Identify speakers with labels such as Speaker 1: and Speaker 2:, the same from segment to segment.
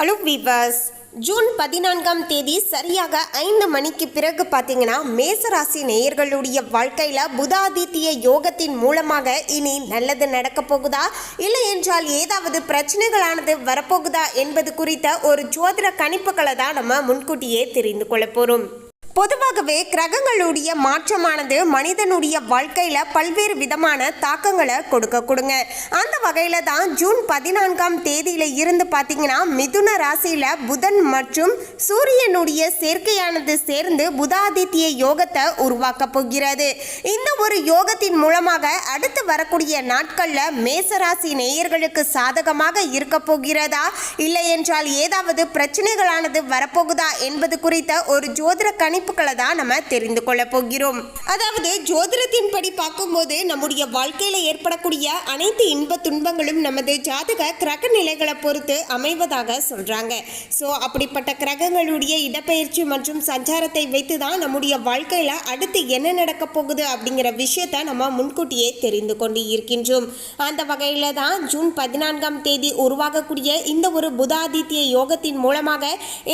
Speaker 1: Hello viewers June பதினான்காம் தேதி சரியாக ஐந்து மணிக்கு பிறகு பார்த்தீங்கன்னா மேசராசி நேயர்களுடைய வாழ்க்கையில் புதாதித்ய யோகத்தின் மூலமாக இனி நல்லது நடக்க போகுதா? இல்லை என்றால் ஏதாவது பிரச்சனைகளானது வரப்போகுதா என்பது குறித்த ஒரு ஜோதிட கணிப்புகளை தான் நம்ம முன்கூட்டியே தெரிந்து கொள்ள போகிறோம் பொதுவாகவே கிரகங்களுடைய மாற்றமானது மனிதனுடைய வாழ்க்கையில் பல்வேறு விதமான தாக்கங்களை கொடுக்க கொடுங்க. அந்த வகையில் தான் ஜூன் பதினான்காம் தேதியில் இருந்து பார்த்தீங்கன்னா மிதுன ராசியில் புதன் மற்றும் சூரியனுடைய சேர்க்கையானது சேர்ந்து புதாதித்ய யோகத்தை உருவாக்க போகிறது. இந்த ஒரு யோகத்தின் மூலமாக அடுத்து வரக்கூடிய நாட்களில் மேசராசி நேயர்களுக்கு சாதகமாக இருக்க போகிறதா? இல்லை என்றால் ஏதாவது பிரச்சனைகளானது வரப்போகுதா என்பது குறித்த ஒரு ஜோதிட கணிப்புகளை தான் நம்ம தெரிந்து கொள்ள போகிறோம். அதாவது ஜோதிடத்தின் படி பார்க்கும்போது நம்முடைய வாழ்க்கையில ஏற்படக்கூடிய அனைத்து இன்ப துன்பங்களும் நமது ஜாதக கிரக நிலைகளை பொறுத்து அமைவதாக சொல்றாங்க. ஸோ அப்படிப்பட்ட கிரகங்களுடைய இடப்பெயர்ச்சி மற்றும் சஞ்சாரத்தை வைத்து தான் நம்முடைய வாழ்க்கையில அடுத்து என்ன நடக்க போகுது அப்படிங்கிற விஷயத்தை நம்ம முன்கூட்டியே தெரிந்து கொண்டு இருக்கின்றோம். அந்த வகையில தான் ஜூன் பதினான்காம் தேதி உருவாகக்கூடிய இந்த ஒரு புதாதித்ய யோகத்தின் மூலமாக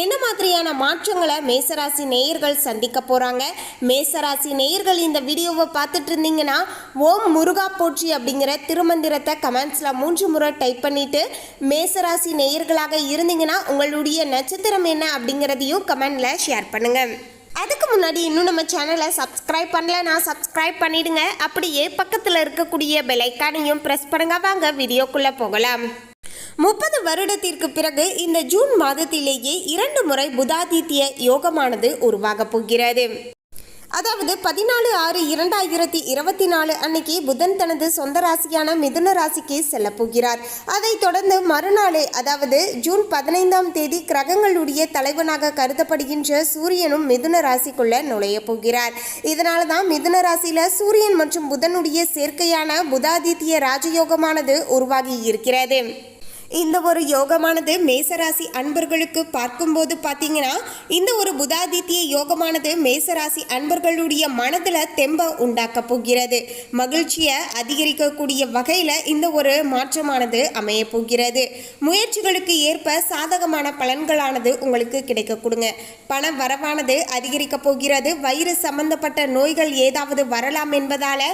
Speaker 1: என்ன மாதிரியான மாற்றங்களை மேசராசி நேயர்கள் சந்திக்க போறாங்க. மேசராசி நேயர்கள் இந்த வீடியோவை பார்த்துட்டு இருந்தீங்கன்னா ஓம் முருகா போற்றி அப்படிங்கிற திருமந்திரத்தை கமெண்ட்ஸில் மூன்று முறை டைப் பண்ணிவிட்டு மேசராசி நேயர்களாக இருந்தீங்கன்னா உங்களுடைய நட்சத்திரம் என்ன அப்படிங்கிறதையும் கமெண்டில் ஷேர் பண்ணுங்கள் அதுக்கு முன்னாடி இன்னும் நம்ம சேனலை சப்ஸ்கிரைப் பண்ணலனா சப்ஸ்கிரைப் பண்ணிடுங்க. அப்படியே பக்கத்தில் இருக்கக்கூடிய பெலைக்கானையும் ப்ரெஸ் பண்ணுங்க. வாங்க வீடியோக்குள்ளே போகலாம். முப்பது வருடத்திற்கு பிறகு இந்த ஜூன் மாதத்திலேயே இரண்டு முறை புதாதித்ய யோகமானது உருவாகப் போகிறது. அதாவது பதினாலு ஆறு இரண்டாயிரத்தி இருபத்தி நாலு அன்னைக்கு புதன் தனது சொந்த ராசியான மிதுன ராசிக்கு செல்ல போகிறார். அதைத் தொடர்ந்து மறுநாளே அதாவது ஜூன் பதினைந்தாம் தேதி கிரகங்களுடைய தலைவனாக கருதப்படுகின்ற சூரியனும் மிதுன ராசிக்குள்ள நுழைய போகிறார். இதனால தான் மிதுன ராசியில சூரியன் மற்றும் புதனுடைய சேர்க்கையான புதாதித்ய ராஜயோகமானது உருவாகி இருக்கிறது. இந்த ஒரு யோகமானது மேசராசி அன்பர்களுக்கு பார்க்கும்போது பார்த்தீங்கன்னா இந்த ஒரு புதாதித்ய யோகமானது மேசராசி அன்பர்களுடைய மனதில் தெம்ப உண்டாக்க போகிறது. மகிழ்ச்சியை அதிகரிக்கக்கூடிய வகையில் இந்த ஒரு மாற்றமானது அமைய போகிறது. முயற்சிகளுக்கு ஏற்ப சாதகமான பலன்களானது உங்களுக்கு கிடைக்க கொடுங்க. பண வரவானது அதிகரிக்க போகிறது. வயிறு சம்பந்தப்பட்ட நோய்கள் ஏதாவது வரலாம் என்பதால்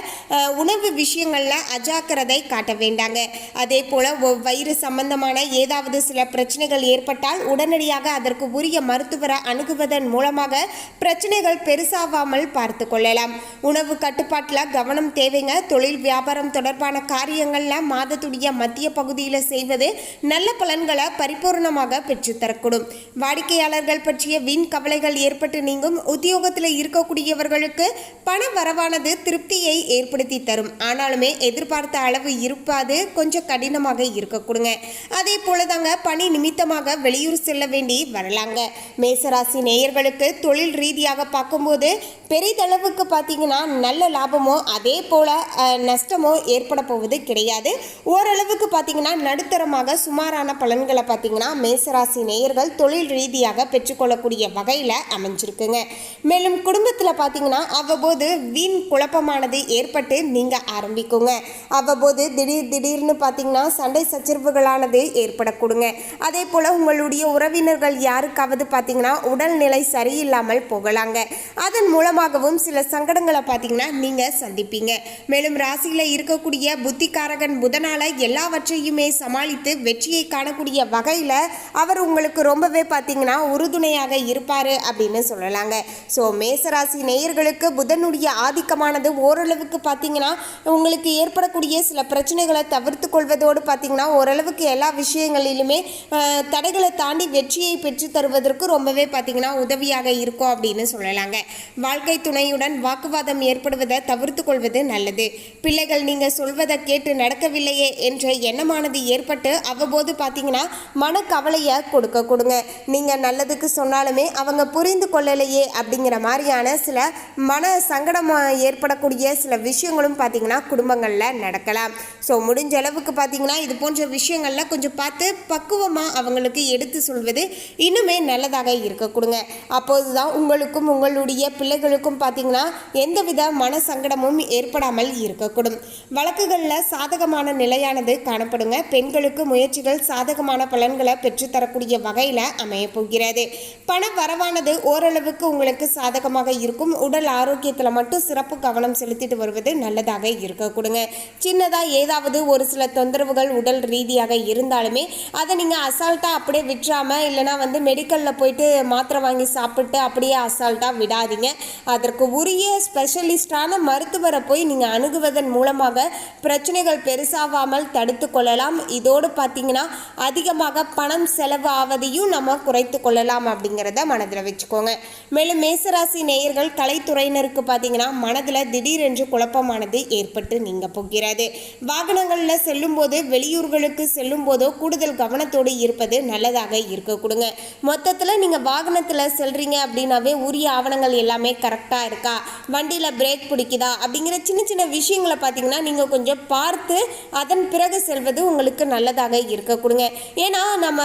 Speaker 1: உணவு விஷயங்களில் அஜாக்கிரதை காட்ட வேண்டாங்க. அதே போல் வயிறு வயிறு சம்பந்தமான ஏதாவது சில பிரச்சனைகள் ஏற்பட்டால் உடனடியாக அதற்கு உரிய மருத்துவரை அணுகுவதன் மூலமாக பிரச்சனைகள் பெருசாவாமல் பார்த்து கொள்ளலாம். உணவு கட்டுப்பாட்டில் கவனம் தேவைங்க. தொழில் வியாபாரம் தொடர்பான காரியங்கள்ல மாதத்துடைய மத்திய பகுதியில் செய்வது நல்ல பலன்களை பரிபூர்ணமாக பெற்றுத்தரக்கூடும் வாடிக்கையாளர்கள் பற்றிய வீண் கவலைகள் ஏற்பட்டு நீங்கும். உத்தியோகத்தில் இருக்கக்கூடியவர்களுக்கு பண வரவானது திருப்தியை ஏற்படுத்தி தரும். ஆனாலுமே எதிர்பார்த்த அளவு இருப்பாது. கொஞ்சம் கடினமாக இருக்கக்கூடுங்க அதே போலதாங்க பணி நிமித்தமாக வெளியூர் செல்ல வேண்டி வரலாங்க. மேசராசி நேயர்களுக்கு தொழில் ரீதியாக பார்க்கும்போது பெரிதளவுக்கு பார்த்தீங்கன்னா நல்ல லாபமோ அதே போல நஷ்டமோ ஏற்பட போவது கிடையாது. ஓரளவுக்கு பார்த்தீங்கன்னா நடுத்தரமாக சுமாரான பலன்களை பார்த்தீங்கன்னா மேசராசி நேயர்கள் தொழில் ரீதியாக பெற்றுக்கொள்ளக்கூடிய வகையில் அமைஞ்சிருக்குங்க. மேலும் குடும்பத்தில் பார்த்தீங்கன்னா அவ்வப்போது வீண் குழப்பமானது ஏற்பட்டு நீங்கள் ஆரம்பிக்குங்க. அவ்வப்போது திடீர் திடீர்னு பார்த்தீங்கன்னா சண்டை சச்சரவுகளான சச்சரவுகளானது ஏற்படக்கூடுங்க. அதே போல் உங்களுடைய உறவினர்கள் யாருக்காவது பார்த்தீங்கன்னா உடல்நிலை சரியில்லாமல் போகலாங்க. அதன் மூலமாகவும் சில சங்கடங்களை பார்த்தீங்கன்னா நீங்கள் சந்திப்பீங்க. மேலும் ராசியில் இருக்கக்கூடிய புத்திகாரகன் புதனால் எல்லாவற்றையுமே சமாளித்து வெற்றியை காணக்கூடிய வகையில் அவர் உங்களுக்கு ரொம்பவே பார்த்தீங்கன்னா உறுதுணையாக இருப்பார் அப்படின்னு சொல்லலாங்க. ஸோ மேசராசி நேயர்களுக்கு புதனுடைய ஆதிக்கமானது ஓரளவுக்கு பார்த்தீங்கன்னா உங்களுக்கு ஏற்படக்கூடிய சில பிரச்சனைகளை தவிர்த்து கொள்வதோடு பார்த்தீங்கன்னா ஓரளவுக்கு எல்லா விஷயங்களிலுமே தடைகளை தாண்டி வெற்றியை பெற்று தருவதற்கு ரொம்பவே பார்த்தீங்கன்னா உதவியாக இருக்கும் அப்படின்னு சொல்லலாங்க. வாழ்க்கை துணையுடன் வாக்குவாதம் ஏற்படுவதை தவிர்த்து கொள்வது நல்லது. பிள்ளைகள் நீங்கள் சொல்வதை கேட்டு நடக்கவில்லையே என்ற எண்ணமானது ஏற்பட்டு அவ்வப்போது பார்த்தீங்கன்னா மனக்கவலையை கொடுக்க கொடுங்க. நீங்கள் நல்லதுக்கு சொன்னாலுமே அவங்க புரிந்து கொள்ளலையே அப்படிங்கிற மாதிரியான சில மன சங்கடம் ஏற்படக்கூடிய சில விஷயங்களும் பார்த்தீங்கன்னா குடும்பங்களில் நடக்கலாம். ஸோ முடிஞ்ச அளவுக்கு பார்த்தீங்கன்னா இது போன்ற விஷயங்களில் கொஞ்சம் பார்த்து பக்குவமாக அவங்களுக்கு எடுத்து சொல்வது இன்னுமே நல்லதாக இருக்க கொடுங்க. அப்போது தான் உங்களுக்கும் உங்களுடைய பிள்ளைகளுக்கும் பார்த்தீங்கன்னா எந்தவித மன சங்கடமும் ஏற்படாமல் இருக்கக்கூடும் வழக்குகளில் சாதகமான நிலையானது காணப்படுங்க. பெண்களுக்கு முயற்சிகள் சாதகமான பலன்களை பெற்றுத்தரக்கூடிய வகையில் அமையப் போகிறது. பண வரவானது ஓரளவுக்கு உங்களுக்கு சாதகமாக இருக்கும். உடல் ஆரோக்கியத்தில் மட்டும் சிறப்பு கவனம் செலுத்திட்டு வருவது நல்லதாக இருக்க கொடுங்க. சின்னதாக ஏதாவது ஒரு சில தொந்தரவுகள் உடல் ரீதியாக இருந்தாலுமே அதை நீங்கள் அசால்ட்டாக அப்படியே விட்டுறாம இல்லைனா வந்து மெடிக்கலில் போயிட்டு மாத்திரை வாங்கி சாப்பிட்டு அப்படியே அசால்ட்டாக விடாதீங்க. அதற்கு உரிய ஸ்பெஷலிஸ்டான மருத்துவரை போய் நீங்கள் அணுகுவதன் மூலமாக பிரச்சனைகள் பெருசாகாமல் தடுத்து கொள்ளலாம். இதோடு பார்த்தீங்கன்னா அதிகமாக பணம் செலவு ஆவதையும் நம்ம குறைத்து கொள்ளலாம் அப்படிங்கிறத மனதில் வச்சுக்கோங்க. மேலும் மேசராசி நேயர்கள் கலைத்துறையினருக்கு பார்த்தீங்கன்னா மனதில் திடீரென்று குழப்பமானது ஏற்பட்டு நீங்க போகிறது. வாகனங்களில் செல்லும்போது வெளியூர்களுக்கு செல்லும் போதோ கூடுதல் கவனத்தோடு இருப்பது நல்லதாக இருக்க. கொடுங்க. மொத்தத்தில் நீங்கள் வாகனத்தில் செல்றீங்க அப்படின்னாவே உரிய ஆவணங்கள் எல்லாமே கரெக்டாக இருக்கா? வண்டியில் பிரேக் பிடிக்குதா? அப்படிங்கிற சின்ன சின்ன விஷயங்களை பார்த்தீங்கன்னா நீங்கள் கொஞ்சம் பார்த்து அதன் பிறகு செல்வது உங்களுக்கு நல்லதாக இருக்க. கொடுங்க. ஏன்னா நம்ம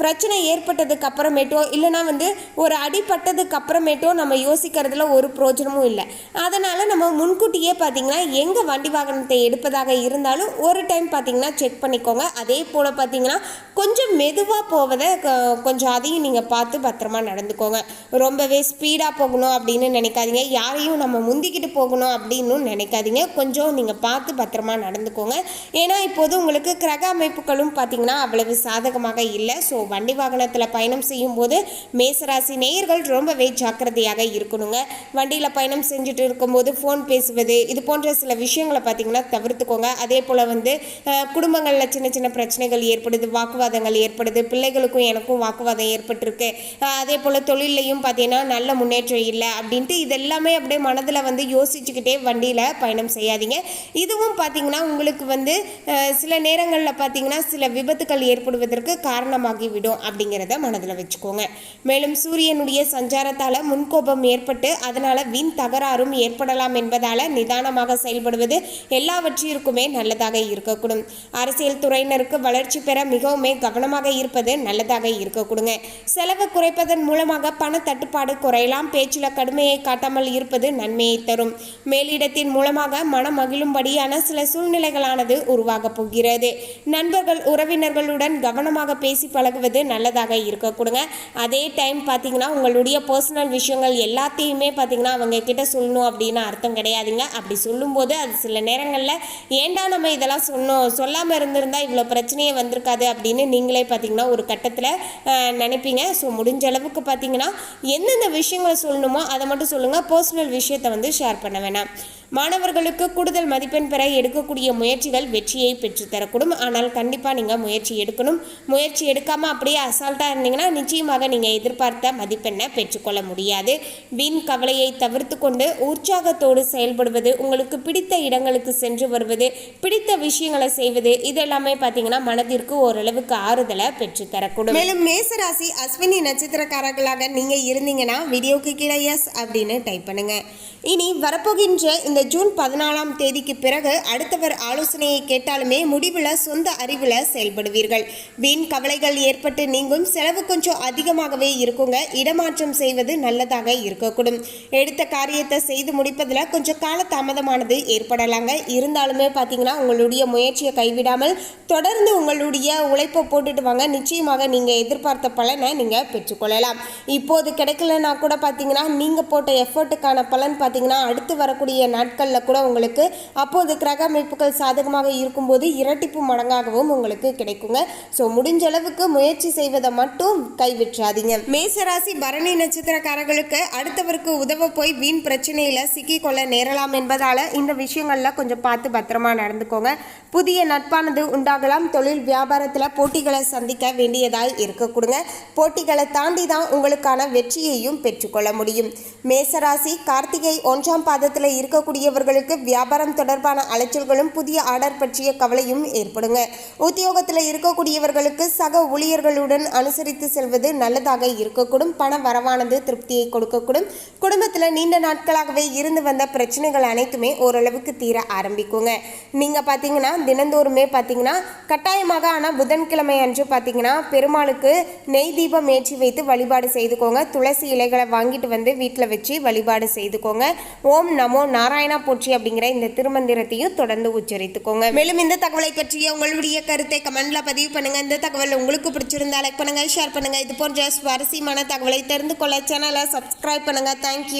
Speaker 1: பிரச்சனை ஏற்பட்டதுக்கு அப்புறமேட்டோ இல்லைனா வந்து ஒரு அடிப்பட்டதுக்கு அப்புறமேட்டோ நம்ம யோசிக்கிறதுல ஒரு பிரோஜனமும் இல்லை. அதனால் நம்ம முன்கூட்டியே பார்த்தீங்கன்னா எங்கே வண்டி வாகனத்தை எடுப்பதாக இருந்தாலும் ஒரு டைம் பார்த்தீங்கன்னா செக் பண்ணிக்கோங்க. அதே போல் பார்த்தீங்கன்னா கொஞ்சம் மெதுவாக போவதை கொஞ்சம் அதையும் நீங்கள் பார்த்து பத்திரமா நடந்துக்கோங்க. ரொம்பவே ஸ்பீடாக போகணும் அப்படின்னு நினைக்காதீங்க. யாரையும் நம்ம முந்திக்கிட்டு போகணும் அப்படின்னு நினைக்காதீங்க. கொஞ்சம் நீங்கள் பார்த்து பத்திரமா நடந்துக்கோங்க. ஏன்னா இப்போது உங்களுக்கு கிரக அமைப்புகளும் பார்த்தீங்கன்னா அவ்வளவு சாதகமாக இல்லை. ஸோ வண்டி வாகனத்தில் பயணம் செய்யும்போது மேசராசி நேயர்கள் ரொம்பவே ஜாக்கிரதையாக இருக்கணுங்க. வண்டியில் பயணம் செஞ்சுட்டு இருக்கும்போது ஃபோன் பேசுவது இது போன்ற சில விஷயங்களை பார்த்தீங்கன்னா தவிர்த்துக்கோங்க. அதே போல் வந்து குடும்பங்களில் சின்ன சின்ன பிரச்சனைகள் ஏற்படுது வாக்குவாதங்கள் ஏற்படுது பிள்ளைகளுக்கும் எனக்கும் வாக்குவாதம் ஏற்பட்டிருக்கு. அதே போல் தொழிலையும் பார்த்தீங்கன்னா நல்ல முன்னேற்றம் இல்லை அப்படின்ட்டு இதெல்லாமே அப்படியே மனதில் வந்து யோசிச்சுக்கிட்டே வண்டியில் பயணம் செய்யாதீங்க. இதுவும் பார்த்தீங்கன்னா உங்களுக்கு வந்து சில நேரங்களில் பார்த்தீங்கன்னா சில விபத்துக்கள் ஏற்படுவதற்கு காரணமாகிவிடும் அப்படிங்கிறத மனதில் வச்சுக்கோங்க. மேலும் சூரியனுடைய சஞ்சாரத்தால் முன்கோபம் ஏற்பட்டு அதனால் வீண் தகராறும் ஏற்படலாம் என்பதால் நிதானமாக செயல்படுவது எல்லாவற்றிற்குமே நல்லதாக இருக்கக்கூடும். அரசியல் துறையினருக்கு வளர்ச்சி பெற மிகவுமே கவனமாக இருப்பது நல்லதாக இருக்கக்கூடுங்க செலவு குறைப்பதன் மூலமாக பண தட்டுப்பாடு குறையலாம். பேச்சில் கடுமையை காட்டாமல் இருப்பது நன்மையை தரும். மேலிடத்தின் மூலமாக மனம் மகிழும்படியான சில சூழ்நிலைகளானது உருவாகப் போகிறது. நண்பர்கள் உறவினர்களுடன் கவனமாக பேசி பழகுவது நல்லதாக இருக்கக்கூடுங்க அதே டைம் பார்த்தீங்கன்னா உங்களுடைய பர்சனல் விஷயங்கள் எல்லாத்தையுமே பார்த்தீங்கன்னா அவங்க கிட்ட சொல்லணும் அப்படின்னு அர்த்தம் கிடையாதுங்க. அப்படி சொல்லும்போது அது சில நேரங்களில் ஏண்டா நம்ம இதெல்லாம் சொன்னோம்? சொல்லாமல் இருந்திருந்தால் இவ்வளோ பிரச்சனை பிரச்சனையே வந்திருக்காது அப்படின்னு நீங்களே பார்த்தீங்கன்னா ஒரு கட்டத்தில் நினைப்பீங்க. ஸோ முடிஞ்ச அளவுக்கு பார்த்தீங்கன்னா எந்தெந்த விஷயங்களை சொல்லணுமோ அதை மட்டும் சொல்லுங்கள் பர்சனல் விஷயத்தை வந்து ஷேர் பண்ண வேணாம். மாணவர்களுக்கு கூடுதல் மதிப்பெண் பெற எடுக்கக்கூடிய முயற்சிகள் வெற்றியை பெற்றுத்தரக்கூடும். ஆனால் கண்டிப்பாக நீங்கள் முயற்சி எடுக்கணும். முயற்சி எடுக்காமல் அப்படியே அசால்ட்டாக இருந்தீங்கன்னா நிச்சயமாக நீங்கள் எதிர்பார்த்த மதிப்பெண்ணை பெற்றுக்கொள்ள முடியாது. வீண் கவலையை தவிர்த்து கொண்டு உற்சாகத்தோடு செயல்படுவது உங்களுக்கு பிடித்த இடங்களுக்கு சென்று வருவது பிடித்த விஷயங்களை செய்வது இதெல்லாமே பார்த்தீங்கன்னா மனதிற்கு ஓரளவுக்கு ஆறுதலை பெற்றுத்தரக்கூடும் மேலும் மேசராசி அஸ்வினி நட்சத்திரக்காரர்களாக நீங்கள் இருந்தீங்கன்னா வீடியோக்கு கீழே எஸ் அப்படின்னு டைப் பண்ணுங்க. இனி வரப்போகின்ற இந்த ஜூன் பதினாலாம் தேதிக்கு பிறகு அடுத்தவர் ஆலோசனையை கேட்டாலுமே முடிவில் சொந்த அறிவில் செயல்படுவீர்கள். வீண் கவலைகள் ஏற்பட்டு நீங்கும் செலவு கொஞ்சம் அதிகமாகவே இருக்குங்க. இடமாற்றம் செய்வது நல்லதாக இருக்கக்கூடும். எடுத்த காரியத்தை செய்து முடிப்பதில் கொஞ்சம் கால தாமதமானது ஏற்படலாங்க. இருந்தாலுமே பார்த்தீங்கன்னா உங்களுடைய முயற்சியை கைவிடாமல் தொடர்ந்து உங்களுடைய உழைப்பை போட்டுட்டு வாங்க. நிச்சயமாக நீங்கள் எதிர்பார்த்த பலனை நீங்கள் பெற்றுக்கொள்ளலாம். இப்போது கிடைக்கலனா கூட பார்த்தீங்கன்னா நீங்கள் போட்ட எஃபர்ட்டுக்கான பலன் பார்த்தீங்கன்னா அடுத்து வரக்கூடிய நாட்களில் கூட உங்களுக்கு அப்போது கிரக அமைப்புகள் சாதகமாக இருக்கும்போது இரட்டிப்பு மடங்காகவும் உங்களுக்கு கிடைக்குங்க. ஸோ முடிஞ்ச அளவுக்கு முயற்சி செய்வதை மட்டும் கைவிட்றாதீங்க மேசராசி பரணி நட்சத்திரக்காரர்களுக்கு அடுத்தவருக்கு உதவ போய் வீண் பிரச்சனையில் சிக்கிக்கொள்ள நேரலாம் என்பதால் இந்த விஷயங்கள்லாம் கொஞ்சம் பார்த்து பத்திரமா நடந்துக்கோங்க. புதிய நட்பானது உண்டாகலாம். தொழில் வியாபாரத்தில் போட்டிகளை சந்திக்க வேண்டியதாய் இருக்கக்கூடுங்க போட்டிகளை தாண்டி தான் உங்களுக்கான வெற்றியையும் பெற்றுக்கொள்ள முடியும். மேசராசி கார்த்திகை ஒன்றாம் பாதத்தில் இருக்கக்கூடியவர்களுக்கு வியாபாரம் தொடர்பான அலைச்சல்களும் புதிய ஆர்டர் பற்றிய கவலையும் ஏற்படுங்க. உத்தியோகத்தில் இருக்கக்கூடியவர்களுக்கு சக ஊழியர்களுடன் அனுசரித்து செல்வது நல்லதாக இருக்கக்கூடும். பண வரவானது திருப்தியை கொடுக்கக்கூடும். குடும்பத்தில் நீண்ட நாட்களாகவே இருந்து வந்த பிரச்சனைகள் அனைத்துமே ஓரளவுக்கு தீர ஆரம்பிக்குங்க. நீங்கள் பார்த்தீங்கன்னா தினந்தோறுமே பார்த்தீங்கன்னா கட்ட கட்டாயமாக ஆனால் புதன்கிழமை அன்று பார்த்தீங்கன்னா பெருமாளுக்கு நெய் தீபம் ஏற்றி வைத்து வழிபாடு செய்துக்கோங்க. துளசி இலைகளை வாங்கிட்டு வந்து வீட்டில் வச்சு வழிபாடு செய்துக்கோங்க. ஓம் நமோ நாராயணா போற்றி அப்படிங்கிற இந்த திருமந்திரத்தையும் தொடர்ந்து உச்சரித்துக்கோங்க. மேலும் இந்த தகவலை பற்றிய உங்களுடைய கருத்தை கமெண்ட்ல பதிவு பண்ணுங்க. இந்த தகவல் உங்களுக்கு பிடிச்சிருந்தா லைக் பண்ணுங்க ஷேர் பண்ணுங்க. இது போன்ற சுவாரஸ்யமான தகவலை தெரிந்து கொள்ள சேனலை சப்ஸ்கிரைப் பண்ணுங்க. தேங்க்யூ